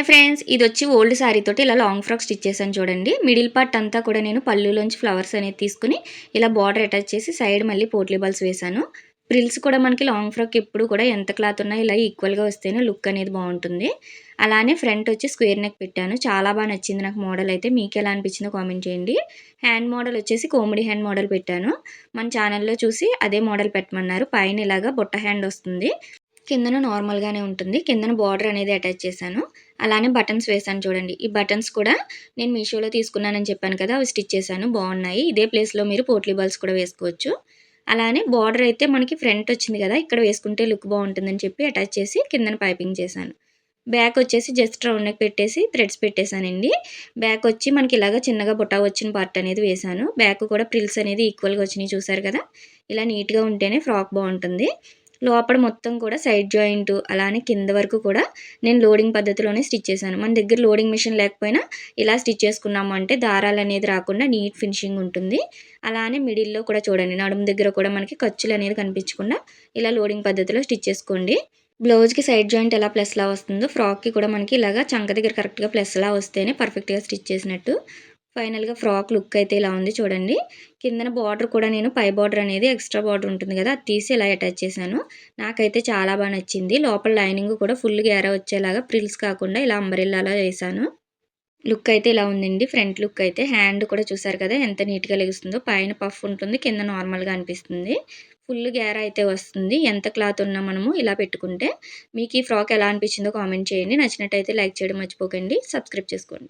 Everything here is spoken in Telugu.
హాయ్ ఫ్రెండ్స్ ఇది వచ్చి ఓల్డ్ శారీ తోటి ఇలా లాంగ్ ఫ్రాక్ స్టిచ్ చేశాను చూడండి. మిడిల్ పార్ట్ అంతా కూడా నేను పళ్ళులోంచి ఫ్లవర్స్ అనేది తీసుకుని ఇలా బార్డర్ అటాచ్ చేసి సైడ్ మళ్ళీ పోట్లీ బాల్స్ వేశాను. ప్రిల్స్ కూడా మనకి లాంగ్ ఫ్రాక్ ఎప్పుడు కూడా ఎంత క్లాత్ ఉన్నా ఇలా ఈక్వల్గా వస్తేనే లుక్ అనేది బాగుంటుంది. అలానే ఫ్రంట్ వచ్చి స్క్వేర్ నెక్ పెట్టాను. చాలా బాగా నచ్చింది నాకు మోడల్ అయితే. మీకు ఎలా అనిపించిందో కామెంట్ చేయండి. హ్యాండ్ మోడల్ వచ్చేసి కోమిడి హ్యాండ్ మోడల్ పెట్టాను. మన ఛానల్లో చూసి అదే మోడల్ పెట్టమన్నారు. పైన ఇలాగా బుట్ట హ్యాండ్ వస్తుంది. కిందన నార్మల్గానే ఉంటుంది. కిందన బార్డర్ అనేది అటాచ్ చేశాను. అలానే బటన్స్ వేసాను చూడండి. ఈ బటన్స్ కూడా నేను మీషోలో తీసుకున్నానని చెప్పాను కదా అవి స్టిచ్ చేశాను. బాగున్నాయి. ఇదే ప్లేస్లో మీరు పోట్లీ బాల్స్ కూడా వేసుకోవచ్చు. అలానే బార్డర్ అయితే మనకి ఫ్రంట్ వచ్చింది కదా ఇక్కడ వేసుకుంటే లుక్ బాగుంటుందని చెప్పి అటాచ్ చేసి కిందన పైపింగ్ చేశాను. బ్యాక్ వచ్చేసి జస్ట్ రౌండ్ నెక్ పెట్టేసి థ్రెడ్స్ పెట్టేశానండి. బ్యాక్ వచ్చి మనకి ఇలాగ చిన్నగా బుట్ట వచ్చిన పార్ట్ అనేది వేశాను. బ్యాక్ కూడా ప్రిల్స్ అనేది ఈక్వల్గా వచ్చినాయి చూసారు కదా ఇలా నీట్గా ఉంటేనే ఫ్రాక్ బాగుంటుంది. లోపల మొత్తం కూడా సైడ్ జాయింట్ అలానే కింద వరకు కూడా నేను లోడింగ్ పద్ధతిలోనే స్టిచ్ చేశాను. మన దగ్గర లోడింగ్ మిషన్ లేకపోయినా ఇలా స్టిచ్ చేసుకున్నాము అంటే దారాలు అనేది రాకుండా నీట్ ఫినిషింగ్ ఉంటుంది. అలానే మిడిల్లో కూడా చూడండి నడుము దగ్గర కూడా మనకి ఖర్చులు అనేది కనిపించకుండా ఇలా లోడింగ్ పద్ధతిలో స్టిచ్ చేసుకోండి. బ్లౌజ్కి సైడ్ జాయింట్ ఎలా ప్లస్లా వస్తుందో ఫ్రాక్కి కూడా మనకి ఇలాగా చంక దగ్గర కరెక్ట్గా ప్లస్లా వస్తేనే పర్ఫెక్ట్గా స్టిచ్ చేసినట్టు ఫైనల్గా ఫ్రాక్ లుక్ అయితే ఇలా ఉంది చూడండి. కిందన బార్డర్ కూడా నేను పై బార్డర్ అనేది ఎక్స్ట్రా బార్డర్ ఉంటుంది కదా అది తీసి ఇలా అటాచ్ చేశాను. నాకైతే చాలా బాగా నచ్చింది. లోపల లైనింగ్ కూడా ఫుల్ గేరా వచ్చేలాగా ప్రిల్స్ కాకుండా ఇలా అంబరిల్లాలో వేసాను లుక్ అయితే ఇలా ఉందండి. ఫ్రంట్ లుక్ అయితే హ్యాండ్ కూడా చూసారు కదా ఎంత నీట్గా లెగుస్తుందో. పైన పఫ్ ఉంటుంది కింద నార్మల్గా అనిపిస్తుంది. ఫుల్ గేరా అయితే వస్తుంది. ఎంత క్లాత్ ఉన్నా మనము ఇలా పెట్టుకుంటే. మీకు ఈ ఫ్రాక్ ఎలా అనిపించిందో కామెంట్ చేయండి. నచ్చినట్టయితే లైక్ చేయడం మర్చిపోకండి. సబ్స్క్రైబ్ చేసుకోండి.